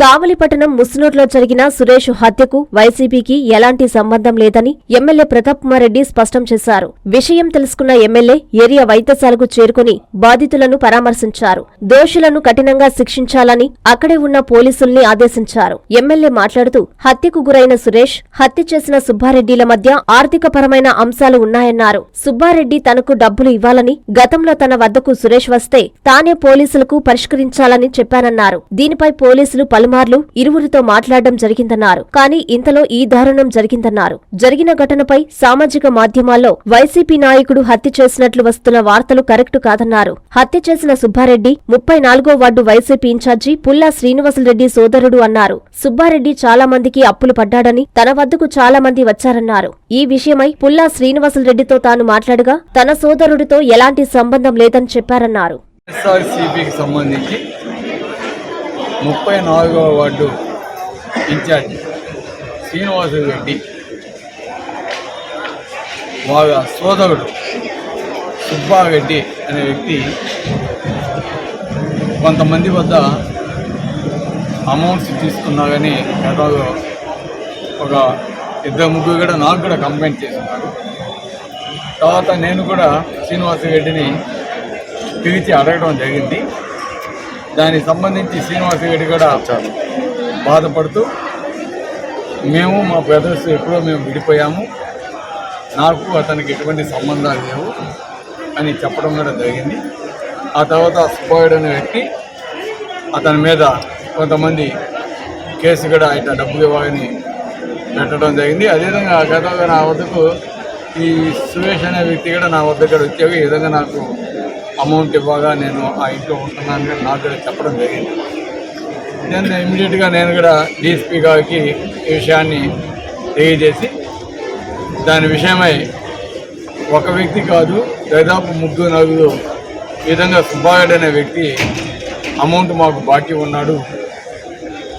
కావలిపట్టణం ముస్నూర్లో జరిగిన సురేష్ హత్యకు వైసీపీకి ఎలాంటి సంబంధం లేదని ఎమ్మెల్యే ప్రతాప్ కుమార్ రెడ్డి స్పష్టం చేశారు. విషయం తెలుసుకున్న ఎమ్మెల్యే ఏరియా వైద్యశాలకు చేరుకుని బాధితులను పరామర్శించారు. దోషులను కఠినంగా శిక్షించాలని అక్కడే ఉన్న పోలీసుల్ని ఆదేశించారు. ఎమ్మెల్యే మాట్లాడుతూ హత్యకు గురైన సురేష్ హత్య చేసిన సుబ్బారెడ్డిల మధ్య ఆర్థికపరమైన అంశాలు ఉన్నాయన్నారు. సుబ్బారెడ్డి తనకు డబ్బులు ఇవ్వాలని గతంలో తన వద్దకు సురేష్ వస్తే తానే పోలీసులకు పరిష్కరించాలని చెప్పానన్నారు. దీనిపై పోలీసులు పలుమార్లు ఇరువురితో మాట్లాడడం జరిగిందన్నారు. కానీ ఇంతలో ఈ దారుణం జరిగిందన్నారు. జరిగిన ఘటనపై సామాజిక మాధ్యమాల్లో వైసీపీ నాయకుడు హత్య చేసినట్లు వస్తున్న వార్తలు కరెక్టు కాదన్నారు. హత్య చేసిన సుబ్బారెడ్డి ముప్పై నాలుగో వార్డు వైసీపీ ఇన్ఛార్జి పుల్లా శ్రీనివాసులరెడ్డి సోదరుడు అన్నారు. సుబ్బారెడ్డి చాలా మందికి అప్పులు పడ్డాడని తన వద్దకు చాలా మంది వచ్చారన్నారు. ఈ విషయమై పుల్లా శ్రీనివాసులరెడ్డితో తాను మాట్లాడగా తన సోదరుడితో ఎలాంటి సంబంధం లేదని చెప్పారన్నారు. సంబంధించి ముప్పై నాలుగవ వార్డు ఇన్ఛార్జ్ శ్రీనివాసు రెడ్డి. వాళ్ళ సోదరుడు సుబ్బారెడ్డి అనే వ్యక్తి కొంతమంది వద్ద అమౌంట్స్ తీసుకున్నారని గతంలో ఒక ఇద్దరు ముగ్గురు కూడా నాకు కూడా కంప్లైంట్ చేస్తున్నారు. తర్వాత నేను కూడా శ్రీనివాస రెడ్డిని పిలిచి అడగడం జరిగింది. దానికి సంబంధించి శ్రీనివాస రెడ్డి కూడా బాధపడుతూ మేము మా బ్రదర్స్ ఎప్పుడో మేము విడిపోయాము. నాకు అతనికి ఎటువంటి సంబంధాలు లేవు అని చెప్పడం కూడా జరిగింది. ఆ తర్వాత సుబ్బాయుడు అనే వ్యక్తి అతని మీద కొంతమంది కేసు కూడా ఇట్లా డబ్బులు ఇవ్వాలని పెట్టడం జరిగింది. అదేవిధంగా గతంగా నా వద్దకు ఈ సురేష్ అనే వ్యక్తి కూడా నా వద్ద కూడా వచ్చాక ఈ విధంగా నాకు అమౌంట్ ఇవ్వగా నేను ఆ ఇంట్లో ఉంటున్నాను కానీ నాకు కూడా చెప్పడం జరిగింది. నేను ఇమీడియట్గా నేను కూడా డీఎస్పీ గారికి ఈ విషయాన్ని తెలియజేసి దాని విషయమై ఒక వ్యక్తి కాదు దాదాపు ముగ్గురు నలుగురు ఈ విధంగా సుబ్బాగడ్ అనే వ్యక్తి అమౌంట్ మాకు బాకీ ఉన్నాడు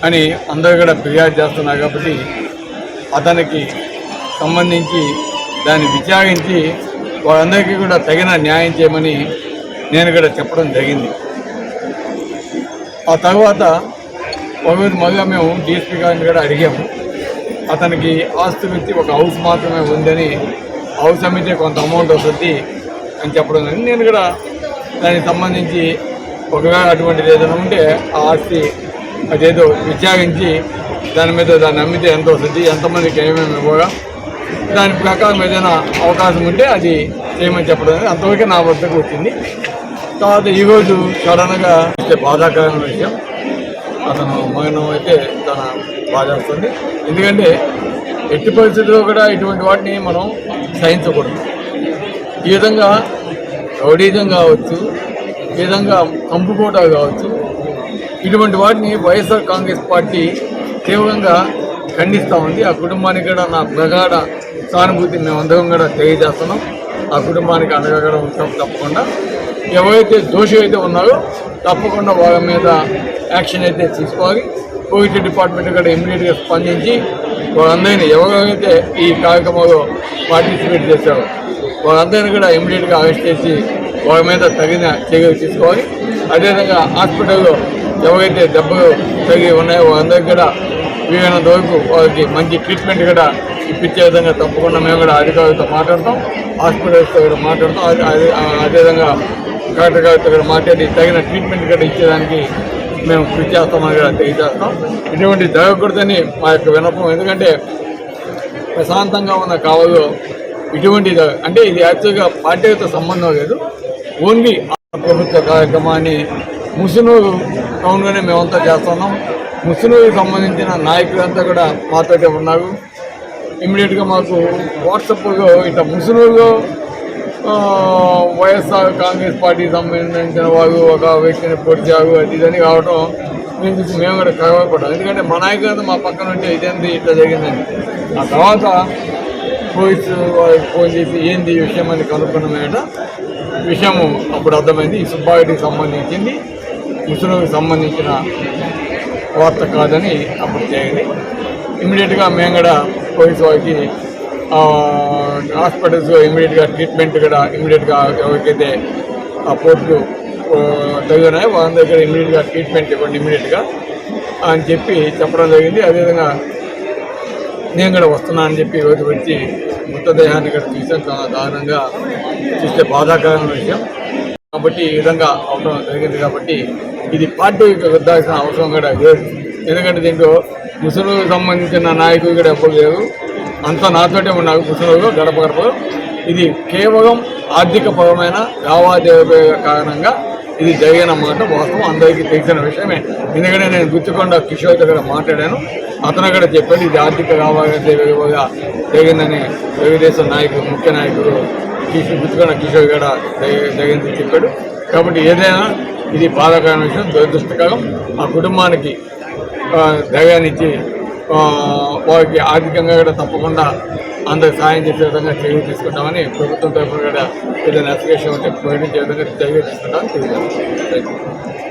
అని అందరూ కూడా ఫిర్యాదు చేస్తున్నారు కాబట్టి అతనికి సంబంధించి దాన్ని విచారించి వారందరికీ కూడా తగిన న్యాయం చేయమని నేను కూడా చెప్పడం జరిగింది. ఆ తర్వాత ఒకరోజు మళ్ళీ మేము డిఎస్పీ గారిని కూడా అడిగాము. అతనికి ఆస్తి వ్యక్తి ఒక హౌస్ మాత్రమే ఉందని హౌస్ అమ్మితే కొంత అమౌంట్ వస్తుంది అని చెప్పడం జరిగింది. నేను కూడా దానికి సంబంధించి ఒకవేళ అటువంటిది ఏదైనా ఉంటే ఆ ఆస్తి అదేదో విచారించి దాని మీద దాన్ని అమ్మితే ఎంత వస్తుంది ఎంతమందికి ఏమేమి ఇవ్వగా దాని ప్రకారం ఏదైనా అవకాశం ఉంటే అది చేయమని చెప్పడం అంతవరకు నా వద్దకు వచ్చింది. తర్వాత ఈరోజు సడన్గా ఇస్తే బాధాకరమైన విషయం. అతను మగనం అయితే తన బాధ వస్తుంది. ఎందుకంటే ఎట్టి పరిస్థితుల్లో కూడా ఇటువంటి వాటిని మనం సహించకూడదు. ఈ విధంగా రౌడీజం కావచ్చు ఈ విధంగా కంపుకోట కావచ్చు ఇటువంటి వాటిని వైఎస్ఆర్ కాంగ్రెస్ పార్టీ తీవ్రంగా ఖండిస్తూ ఉంది ఆ కుటుంబానికి కూడా నా ప్రగాఢ మేము మేమందరం కూడా తెలియజేస్తున్నాం. ఆ కుటుంబానికి అండగా కూడా ఉంటాం తప్పకుండా. ఎవరైతే దోషి అయితే ఉన్నారో తప్పకుండా వాళ్ళ మీద యాక్షన్ అయితే తీసుకోవాలి. పోలీస్ డిపార్ట్మెంట్ కూడా ఇమ్మీడియట్గా స్పందించి వాళ్ళందరినీ ఎవరైతే ఈ కార్యక్రమంలో పార్టిసిపేట్ చేశారో వాళ్ళందరినీ కూడా ఇమ్మీడియట్గా అరెస్ట్ చేసి వాళ్ళ మీద తగిన చర్యలు తీసుకోవాలి. అదేవిధంగా హాస్పిటల్లో ఎవరైతే దెబ్బలు తగిలి ఉన్నాయో వాళ్ళందరికీ కూడా వీలైనంత వరకు వాళ్ళకి మంచి ట్రీట్మెంట్ కూడా ఇప్పించే విధంగా తప్పకుండా మేము కూడా అధికారులతో మాట్లాడతాం. హాస్పిటల్స్తో కూడా మాట్లాడతాం. అదే అదే- అదేవిధంగా కలెక్టర్ గారితో మాట్లాడి తగిన ట్రీట్మెంట్ కూడా ఇచ్చేదానికి మేము కృషి చేస్తామని కూడా తెలియజేస్తాం. ఇటువంటి జరగకూడదని మా యొక్క వినపం ఎందుకంటే ప్రశాంతంగా ఉన్న కావలో ఇటువంటి అంటే ఇది యాక్చువల్గా పార్టీతో సంబంధం లేదు. ఓన్లీ ప్రభుత్వ కార్యక్రమాన్ని ముసునూరు టౌన్లోనే మేమంతా చేస్తున్నాం. ముసునూరుకి సంబంధించిన నాయకులంతా కూడా మాతోటే ఉన్నారు. ఇమ్మీడియట్గా మాకు వాట్సాప్లో ఇట్లా ముసునూరులో వైఎస్ఆర్ కాంగ్రెస్ పార్టీకి సంబంధించిన వారు ఒక వ్యక్తిని పొడిచారు అది ఇదని కావడం మేము చూసి మేము కూడా కలవపడ్డాం ఎందుకంటే మా నాయకులంతా మా పక్కన ఉంటే ఇదేంది ఇట్లా జరిగిందని. ఆ తర్వాత పోలీసు వారికి ఫోన్ చేసి ఏంది విషయం అని కనుక్కున్నామేట విషయం అప్పుడు అర్థమైంది ఈ సుబ్బారెడ్డికి సంబంధించింది ముసలికి సంబంధించిన వార్త కాదని అప్పుడు చేయండి ఇమ్మీడియట్గా మేము కూడా పోలీసు వారికి హాస్పిటల్స్ ఇమీడియట్గా ట్రీట్మెంట్ కూడా ఇమీడియట్గా ఎవరికైతే ఆ పోర్టు తగినాయో వాళ్ళ దగ్గర ఇమ్మీడియట్గా ట్రీట్మెంట్ ఇవ్వండి ఇమీడియట్గా అని చెప్పి చెప్పడం జరిగింది. అదేవిధంగా నేను కూడా వస్తున్నా అని చెప్పి ఈరోజు వచ్చి మృతదేహాన్ని కూడా చూసాం చాలా దారుణంగా చూస్తే బాధాకరమైన విషయం. కాబట్టి ఈ విధంగా అవసరం జరిగింది కాబట్టి ఇది పార్టీకి వద్దాల్సిన అవసరం కూడా లేదు. ఎందుకంటే దీంట్లో ముసలికి సంబంధించిన నాయకులు కూడా ఎప్పుడు లేరు. అంతా నాతోటే ఉన్నారు ముసలిలో గడప గడప ఇది కేవలం ఆర్థికపరమైన లావాదేవీల కారణంగా ఇది జరిగినమాట వాస్తవం. అందరికీ తెలిసిన విషయమే. ఎందుకంటే నేను గుర్తుకొండ కిషోర్ దగ్గర మాట్లాడాను. అతను కూడా చెప్పాడు ఇది ఆర్థిక లావాదేవీగా జరిగిందని తెలుగుదేశం నాయకుడు ముఖ్య నాయకుడు కిషోర్ గుర్తుకొండ కిషోర్ కూడా జరిగిందని చెప్పాడు. కాబట్టి ఏదైనా ఇది బాధాకరమైన విషయం దురదృష్టకరం. ఆ కుటుంబానికి ధైర్యాన్నిచ్చి వారికి ఆర్థికంగా కూడా తప్పకుండా అందరికి సాయం చేసే విధంగా చర్యలు తీసుకుంటామని ప్రభుత్వం తరఫున కూడా ఏదైనా అప్లికేషన్ ఉంటే ప్రకటించే విధంగా చర్యలు తీసుకుంటామని తెలియజేస్తాం